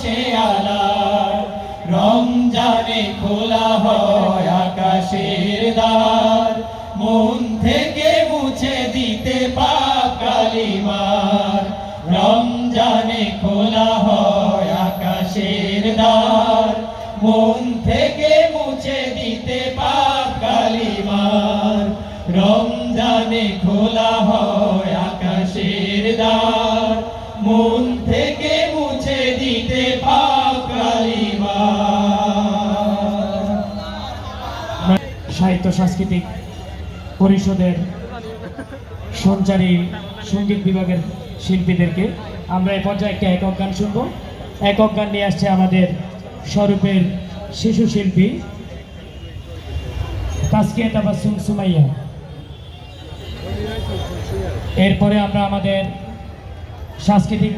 সে আলার, রমজানে খোলা হয় আকাশের দ্বার। মন থেকে মুছে দিতে পাপ কালিমার, রমজানে খোলা হয় আকাশের দ্বার। মন থেকে মুছে দিতে পাপ রমজানে খোলা হয় আকাশ সাহিত্য, সাংস্কৃতিক পরিষদের সঞ্চারী সংগীত বিভাগের শিল্পীদেরকে আমরা এই পর্যায়ে একটা একক গান শুনব। একক গান নিয়ে আসছে আমাদের স্বরূপের শিশু শিল্পী তাস্কিয়া তাবাসুম সুমাইয়া এরপরে আমরা আমাদের সাংস্কৃতিক